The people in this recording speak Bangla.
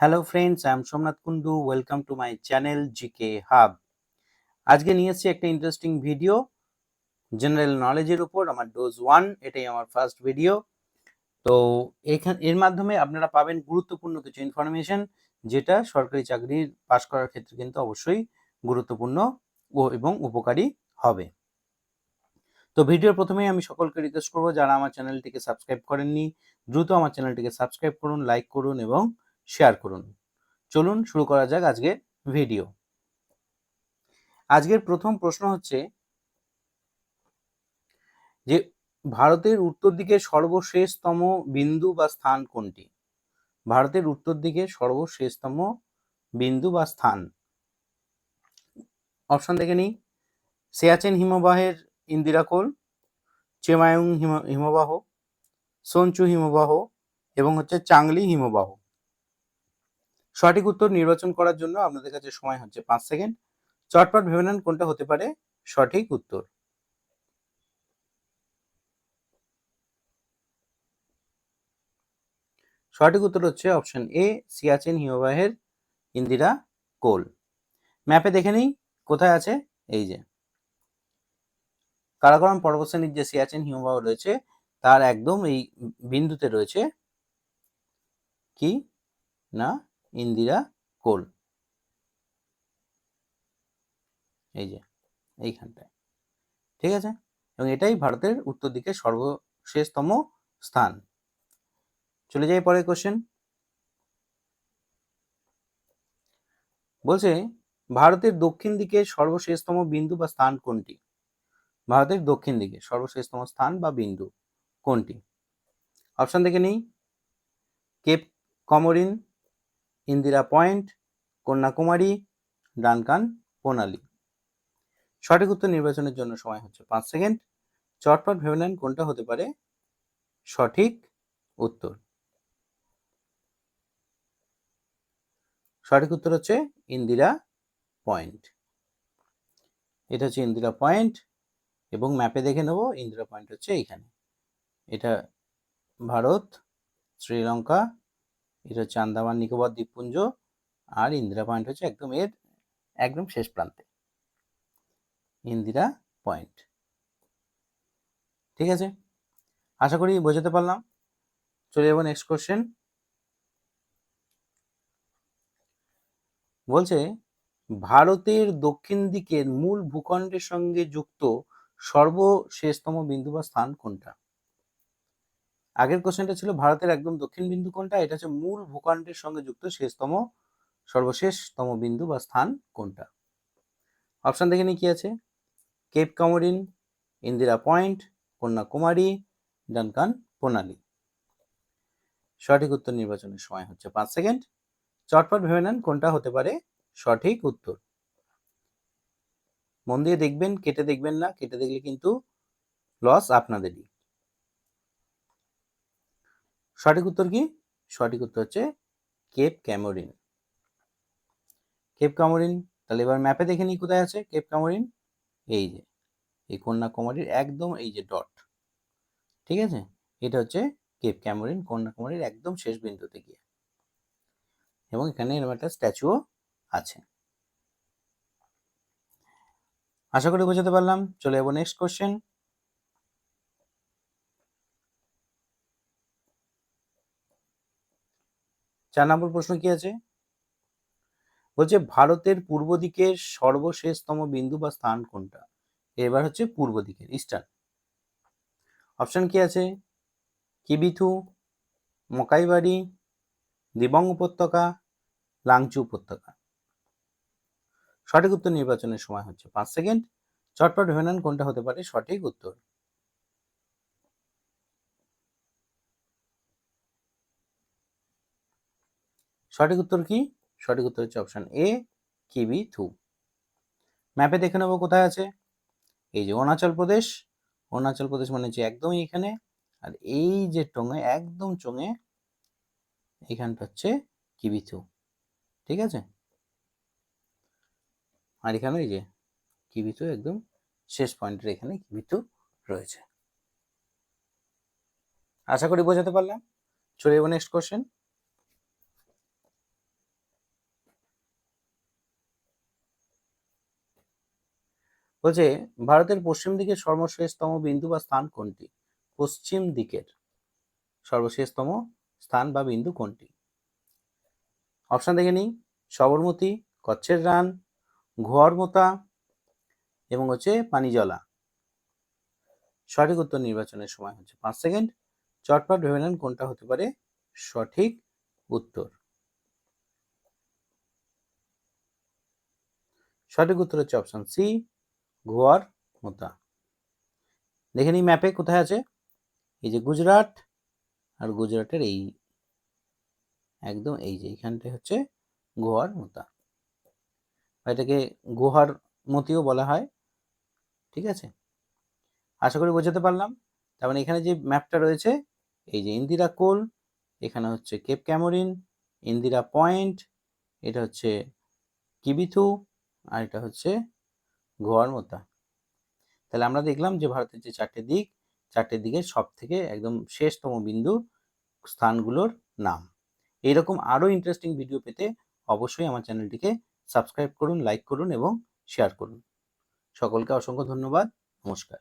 Hello friends I am Somnath Kundu welcome to my channel G K hub আজকে নিয়ে এসেছি একটা ইন্টারেস্টিং ভিডিও জেনারেল নলেজের উপর, আমার ডোজ ওয়ান এটাই আমার ফার্স্ট ভিডিও তো এখান, এর মাধ্যমে আপনারা পাবেন গুরুত্বপূর্ণ কিছু ইনফরমেশন যেটা সরকারি চাকরির পাশ করার ক্ষেত্রে কিন্তু অবশ্যই গুরুত্বপূর্ণ ও এবং উপকারী হবে। তো ভিডিওর প্রথমেই আমি সকলকে রিকোয়েস্ট করব, যারা আমার চ্যানেলটিকে সাবস্ক্রাইব করেননি, দ্রুত আমার চ্যানেলটিকে সাবস্ক্রাইব করুন লাইক করুন এবং শেয়ার করুন। চলুন শুরু করা যাক আজকের ভিডিও। আজকের প্রথম প্রশ্ন হচ্ছে যে ভারতের উত্তর দিকে সর্বশেষতম বিন্দু বা স্থান কোনটি? ভারতের উত্তর দিকে সর্বশেষতম বিন্দু বা স্থান। অপশন দেখে নিই। সিয়াচেন হিমবাহের ইন্দিরাকোল চেমায়ুং হিম, হিমবাহ সঞ্চু হিমবাহ এবং হচ্ছে চাংলি হিমবাহ। সঠিক উত্তর নির্বাচন করার জন্য আপনাদের কাছে সময় হচ্ছে পাঁচ সেকেন্ড। চটপট ভেবে নেন কোনটা হতে পারে সঠিক উত্তর। সঠিক উত্তর হচ্ছে অপশন এ, সিয়াচেন হিমবাহের ইন্দিরা কোল। ম্যাপে দেখে নিই, কোথায় আছে? এই যে। কারাকোরাম পর্বতশ্রেণীর যে সিয়াচেন হিমবাহ রয়েছে, তার একদম এই বিন্দুতে রয়েছে। কি? না? ইন্দিরা কোল। এই যে, এইখানটায়। ঠিক আছে? এবং এটাই ভারতের উত্তর দিকে সর্বশেষতম স্থান। চলে যাই পরের কোশ্চেন বলছে, ভারতের দক্ষিণ দিকে সর্বশেষতম বিন্দু বা স্থান কোনটি? ভারতের দক্ষিণ দিকে সর্বশেষতম স্থান বা বিন্দু কোনটি? অপশন দেখে নেই। Cape Comorin Indira Point, Kanyakumari, Duncan, প্রণালী। সঠিক উত্তর নির্বাচনের জন্য সময় হচ্ছে পাঁচ সেকেন্ড। চটপট ভেবে নেন কোনটা হতে পারে সঠিক উত্তর। সঠিক উত্তর হচ্ছে ইন্দিরা পয়েন্ট। এটা হচ্ছে ইন্দিরা পয়েন্ট এবং ম্যাপে দেখে নেব, ইন্দিরা পয়েন্ট হচ্ছে এইখানে। এটা ভারত, শ্রীলঙ্কা এটা হচ্ছে আন্দামান, নিকোবর, দ্বীপপুঞ্জ আর ইন্দিরা পয়েন্ট হচ্ছে একদম এর একদম শেষ প্রান্তে। ইন্দিরা পয়েন্ট। ঠিক আছে? আশা করি বোঝাতে পারলাম। চলে যাব নেক্সট কোশ্চেন বলছে, ভারতের দক্ষিণ দিকের মূল ভূখণ্ডের সঙ্গে যুক্ত সর্বশেষতম বিন্দু বা স্থান কোনটা? আগের কোশ্চেনটা ছিল ভারতের একদম দক্ষিণ বিন্দু কোনটা? এটা হচ্ছে মূল ভূখণ্ডের সঙ্গে যুক্ত শেষতম, সর্বশেষতম বিন্দু বা স্থান কোনটা? অপশন দেখে কি আছে? Cape Comorin Indira Point Kanyakumari Duncan প্রণালী সঠিক উত্তর নির্বাচনের সময় হচ্ছে পাঁচ সেকেন্ড চটপট ভেবে নেন কোনটা হতে পারে সঠিক উত্তর। মন দিয়ে দেখবেন, কেটে দেখবেন না, কেটে দেখলে কিন্তু লস আপনাদেরই। সঠিক উত্তর কি? সঠিক উত্তর হচ্ছে কেপ ক্যামোরিন। কেপ ক্যামোরিন, তাহলে এবার ম্যাপে দেখে নিই কোথায় আছে কেপ ক্যামোরিন। এই যে, এই কন্যাকুমারীর একদম এই যে ডট ঠিক আছে? এটা হচ্ছে কেপ ক্যামরিন, কন্যাকুমারীর একদম শেষ বিন্দুতে গিয়ে। এবং এখানে এরকম একটা স্ট্যাচুও আছে। আশা করি বোঝাতে পারলাম। চলে যাব নেক্সট কোশ্চেন চার নম্বর প্রশ্ন কি আছে? বলছে, ভারতের পূর্ব দিকের সর্বশেষতম বিন্দু বা স্থান কোনটা? এবার হচ্ছে পূর্ব দিকের ইস্টার্ন অপশন কি আছে? কিবিথু, মকাইবাড়ি, দিবং উপত্যকা, লাংচু উপত্যকা। সঠিক উত্তর নির্বাচনের সময় হচ্ছে পাঁচ সেকেন্ড। চটপট ভেবে নেন কোনটা হতে পারে সঠিক উত্তর। সঠিক উত্তর কি? সঠিক উত্তর হচ্ছে অপশন এ কিবি থু ম্যাপে দেখে নেব কোথায় আছে। এই যে অরুণাচল প্রদেশ অরুণাচল প্রদেশ মানে হচ্ছে একদমই এখানে, আর এই যে টোঙে, একদম চোঙে, এখানটা হচ্ছে কিবিথু ঠিক আছে? আর এখানে এই যে কিবিথু একদম শেষ পয়েন্টের এখানে কিবিথু রয়েছে। আশা করি বোঝাতে পারলাম। চলে যাব নেক্সট কোশ্চেন বলছে, ভারতের পশ্চিম দিকের সর্বশেষতম বিন্দু বা স্থান কোনটি? পশ্চিম দিকের সর্বশেষতম স্থান বা বিন্দু কোনটি? অপশন দেখে নিই। সবরমতী, কচ্ছের রান, ঘোয়ারমোতা এবং হচ্ছে পানিজলা। সঠিক উত্তর নির্বাচনের সময় হচ্ছে পাঁচ সেকেন্ড। চটপট ভেবে নেন কোনটা হতে পারে সঠিক উত্তর। সঠিক উত্তর হচ্ছে অপশন সি গোয়ার মোতা দেখে নিই ম্যাপে কোথায় আছে? এই যে গুজরাট আর গুজরাটের এই, একদম এই যে এইখানটায় হচ্ছে গোয়ার মোতা এটাকে গুহার মতিও বলা হয়, ঠিক আছে? আশা করি বোঝাতে পারলাম। তার মানে এখানে যে ম্যাপটা রয়েছে, এই যে ইন্দিরা কোল, এখানে হচ্ছে কেপ ক্যামোরিন, ইন্দিরা পয়েন্ট, এটা হচ্ছে কিবিথু, আর এটা হচ্ছে গোয়ার মতো। তাহলে আমরা দেখলাম যে ভারতের যে চারটে দিক, চারটে দিকের সব থেকে একদম শেষতম বিন্দু স্থানগুলোর নাম। এইরকম আরও ইন্টারেস্টিং ভিডিও পেতে অবশ্যই আমার চ্যানেলটিকে সাবস্ক্রাইব করুন লাইক করুন এবং শেয়ার করুন। সকলকে অসংখ্য ধন্যবাদ। নমস্কার।